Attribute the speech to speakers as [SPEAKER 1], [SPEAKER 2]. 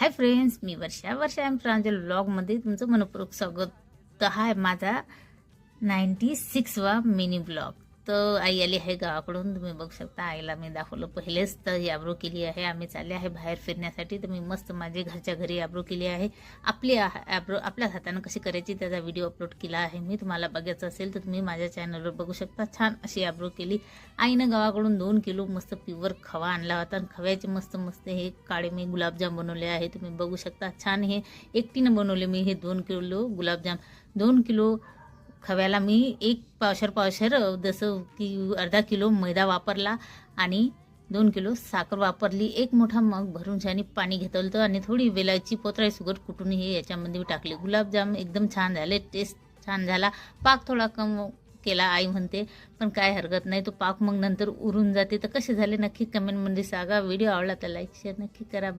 [SPEAKER 1] Hi friends मी वर्षा. वर्षा M प्रांजल ब्लॉगमध्ये तुमचं मनपूर्वक स्वागत. तर हा आहे माझा नाईन्टी सिक्सवा मिनी ब्लॉग तर आई आली आहे गावाकडून तुम्ही बघू शकता आईला मी दाखवलं पहिलेच तर ही केली आहे. आम्ही चालले आहे बाहेर फिरण्यासाठी. तर मी मस्त माझे घरच्या घरी याब्रो केली आहे. आपली आब्रो आपल्याच हातानं कशी करायची त्याचा व्हिडिओ अपलोड केला आहे मी. तुम्हाला बघायचं असेल तर तुम्ही माझ्या चॅनलवर बघू शकता. छान अशी याब्रो केली. आईनं गावाकडून दोन किलो मस्त प्युअर खवा आणला होता. आणि खव्याचे मस्त मस्त हे काळे मी गुलाबजाम बनवले आहे. तुम्ही बघू शकता. छान हे एकटीनं बनवले मी हे दोन किलो गुलाबजाम. दोन किलो खव्याला मी एक पावशर पावशर जसं की अर्धा किलो मैदा वापरला आणि दोन किलो साखर वापरली. एक मोठा मग भरून छान पाणी घेतलं होतं आणि थोडी वेलायची पोतराई सुगर कुटून हे याच्यामध्ये टाकले. गुलाबजाम एकदम छान झाले टेस्ट छान झाला. पाक थोडा कम केला आई म्हणते पण काय हरकत नाही. तो पाक मग नंतर उरून जाते. तर कसे झाले नक्की कमेंटमध्ये सांगा. व्हिडिओ आवडला तर लाईक शेअर नक्की करा.